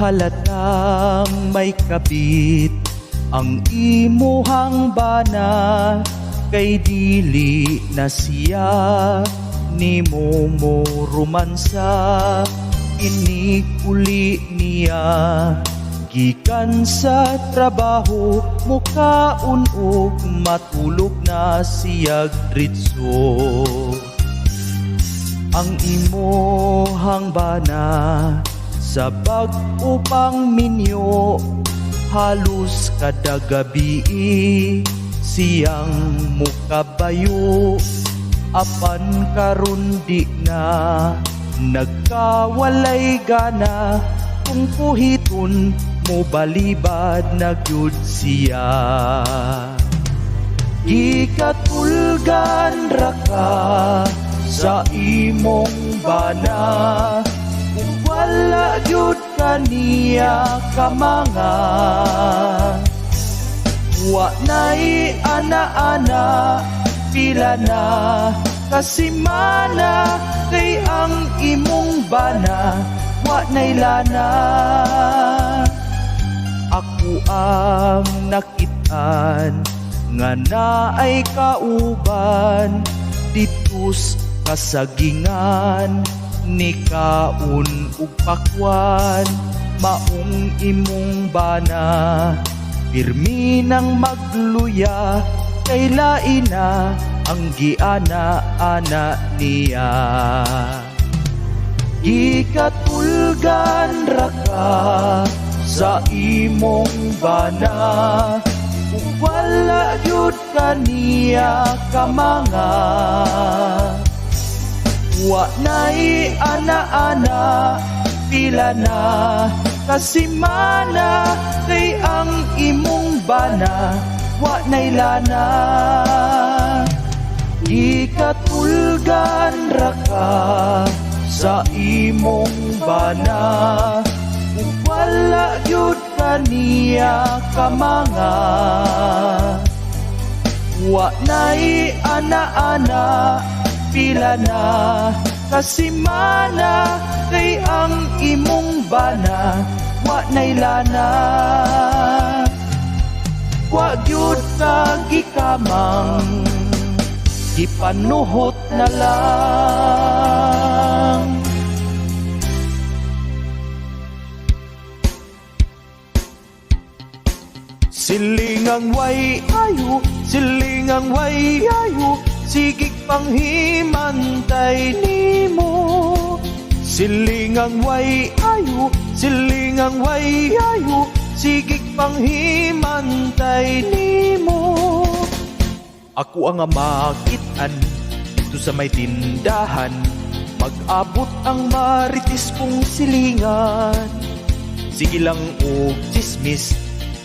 Halatang may kabit ang imuhang bana kay dili na siya ni mo mo romansa inikuli niya. Gikan sa trabaho mukaon og matulog na siyag dritso ang imohang bana sa bag upang minyo halos kada gabi siyang mukabayo. Apan karon di na nagkawalay gana kung puhiton mo balibad na gyud siya. Gikatulgan ra ka sa imong bana wala gyud kaniya kamanga Wa na'y ana-ana pila na kasi mana kay ang imong bana. Wa na'y lana. Ako ang nakitaan nga naay kauban ditus kasagingan ni kaun ug pakwan maong imong bana. Pirmi nang magluya kay laina ang giana-ana niya. Ikatulgan ra ka sa imong bana kung wala gyud kaniya kamanga wa na'y ana-ana pila na kasi mana kay ang imong bana wa na'y lana Ikatulgan ra ka sa imong bana. Kung wala gyud kaniya kamanga. Wa na'y ana-ana pila na kasi mana kay ang imong bana. Wa na'y lana. Wa gyud ka gikamang gipanuhot na lang. Silingang way ayo, silingang way ayo, sigig panghimantay nimo. Silingang way ayo, silingang way ayo, sigig panghimantay nimo. Ako ang amakitan dito sa may tindahan, mag-abot ang maritis kong silingan. Sige lang og chismis,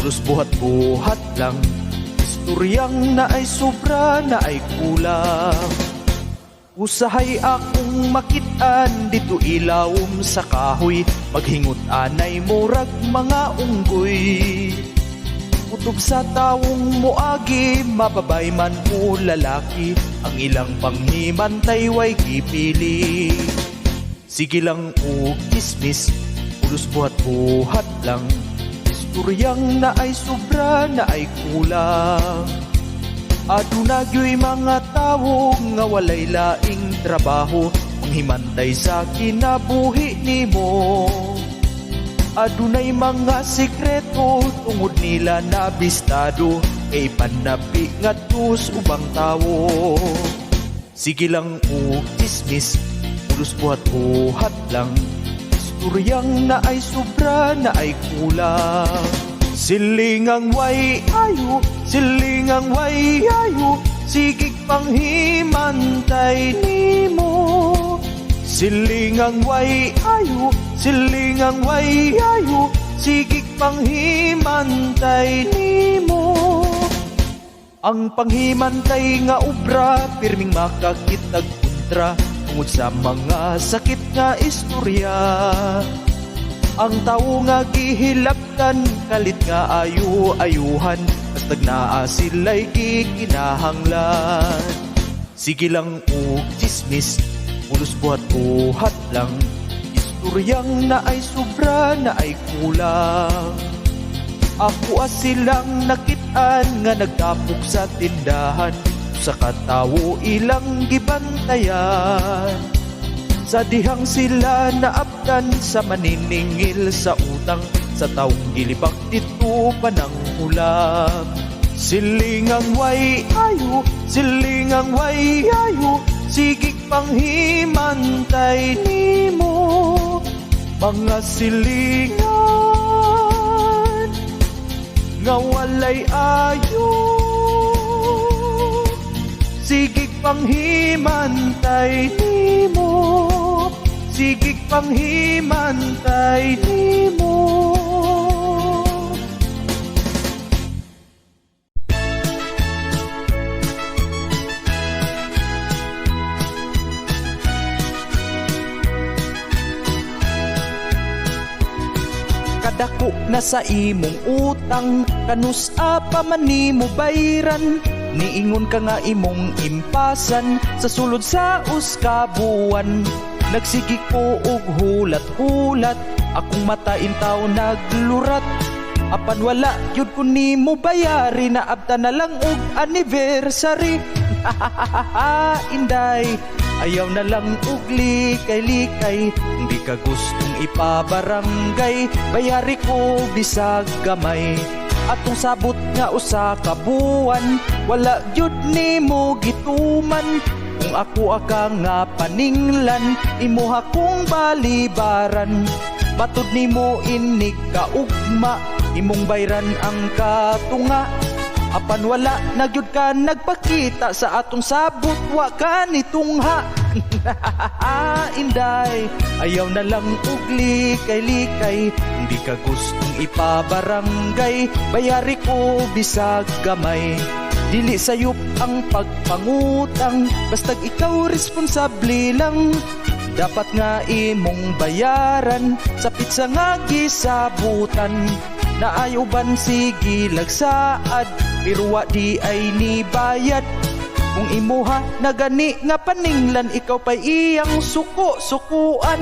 pulos buhat-buhat lang Istoryang na ay sobra na ay kulang. Usahay akong makitaan dito ilawom sa kahoy. Maghingot anay murag mga unggoy. Kutob sa taong muagi, mababay man o lalaki. Ang ilang panghimantay way gipili Sige lang o kismis, pulos buhat-buhat lang Istoryang na ay sobra na ay kulang. Aduna gyo'y mga tao nga walay laing trabaho. Manghimantay sa kinabuhi nimo Adunay mga sekreto tungod nila na bistado. Kay panabi nga tus ubang tao. Sige lang o kismis, pulos buhat-buhat lang Istoryang na ay sobra na ay kulang. Silingang way ayo, silingang way ayo. Sigig panghimantay nimo Silingang way ayo, silingang way ayo. Sigig panghimantay nimo Ang panghimantay nga obra Pirming makakitag kontra Tungod sa mga sakit nga istorya Ang tao nga gihilaptan Kalit nga ayu-ayuhan Basta naa sila'y gikinahanglan Sige lang o chismis Pulos buhat-buhat lang. Istoryang na ay sobra na ay kulang. Ako as silang nakitaan nga nagtapok sa tindahan Sa katawo ilang gibantayan. Sa dihang sila naapdan sa maniningil sa utang Sa taong gilibak dito panang ulam. Silingang way ayo, silingang way ayo Sigig panghimantay nimo. Mga silingan Nga walay ayo Panghimantay nimo Sigig panghimantay nimo kadako na sa imong utang kanus apa man nimo bayran niingon ka nga imong impasan sa sulod sa uskabuan. Nagsigi ko og hulat-hulat akong mata intaw naglurat. Apan wala yun ko nimo bayari na abta na lang og anniversary inday Ayaw na lang ugli kay likay Hindi ka gustong ipabarangay. Bayari ko bisag gamay Atong sabot nga usa ka buwan Wala gyud nimo gituman. Kung ako aka nga paninglan Imuha kong balibaran Matud nimo inig ka ugma Imong bayran ang katunga. Apan wala na ka nagpakita sa atong sabot wa ka nitungha Inday ayaw na lang ugli kay likay. Hindi ka gustong ipabarangay. Bayari ko bisag gamay. Dili sayop ang pagpangutang Bastag ikaw responsable lang. Dapat nga imong bayaran Sa pizza nga gisabutan. Naayuban sige lagsaad Pero wa di ay ni bayad Kung imuha na gani nga paninglan Ikaw pa iyang suko-sukuan.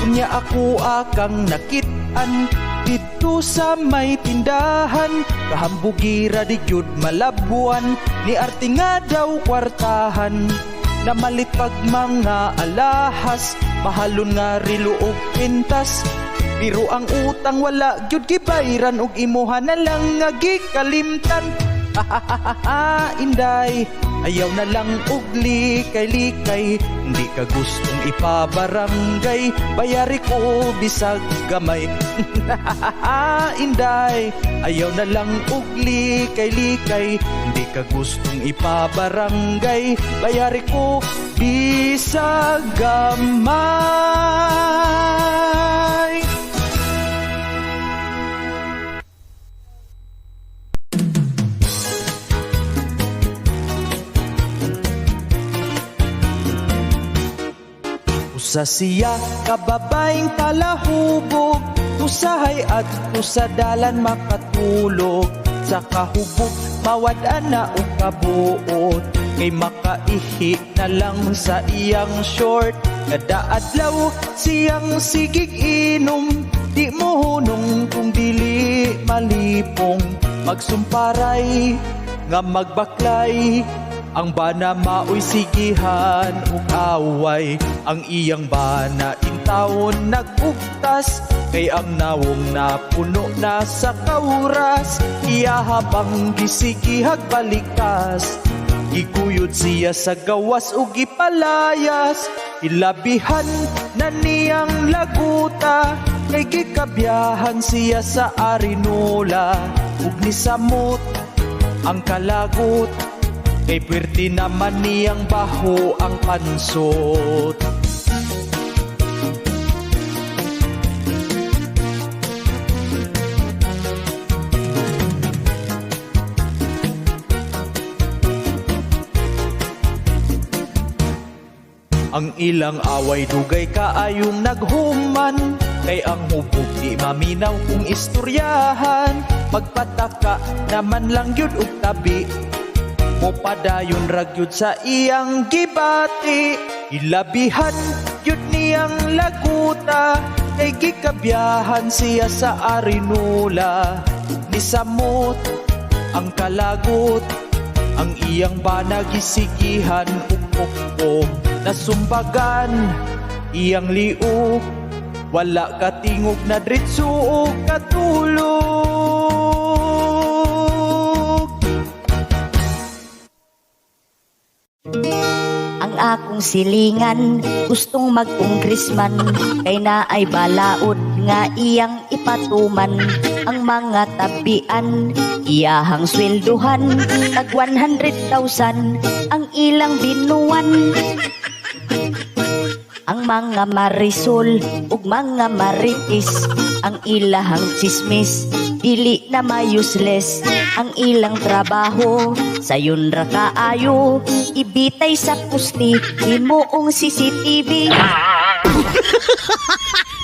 Kunya ako akang nakitaan dito sa may tindahan. Kahambugira di gyud malabuan Ni arte nga daw kwartahan Na malit pag mga alahas. Mahalon nga rilo og pintas. Pero ang utang wala gyud gibayran Og imuha na lang nga gikalimtan Inday Ayaw na lang ugli kay likay. Hindi ka gustong ipabarangay Bayari ko bisag gamay. Inday Ayaw na lang ugli kay likay. Hindi ka gustong ipabarangay Bayari ko bisag gamay Usa siya kababaeng talahubog. Usahay at usadalan makatulog. Sa kahubog mawad-an na o kabuot. Kay makaihi na lang sa iyang short. Kada adlaw siyang sigig inom. Di mo hunong kung dili malipong. Magsumparay nga magbaklay ang bana maoy sigihan ug away Ang iyang bana intawon nagugtas. Kay ang nawong napuno na sa kauras. Iya habang gisigihag balikas Giguyod siya sa gawas ug gipalayas Ilabihan na niyang laguta. Kay gikabiyahan siya sa Arinola. Ug ni samot ang kalagot Kay pwerte naman niyang baho ang pansot. Ang ilang away dugay kaayong naghuman Kay ang hubog di maminaw kung istoryahan. Magpataka naman lang yun ug tabi Mo padayon ragyod sa iyang gibati. Ilabihan yun niyang laguta. Kay gikabiyahan siya sa Arinula. Nisamot ang kalagot. Ang iyang banagisigihan Ukok-ok Nasumbagan iyang liuk Wala katingog na dritso o katulog akong silingan, gustong mag-congressman, kay na ay balaod nga iyang ipatuman. Ang mga tabian, iyahang swelduhan, tag 100,000, ang ilang binuwan. Ang mga marisol ug mga maritis ang ilahang chismis dili na may useless ang ilang trabaho. Sayon ra kaayo ibitay sa pusti himuong CCTV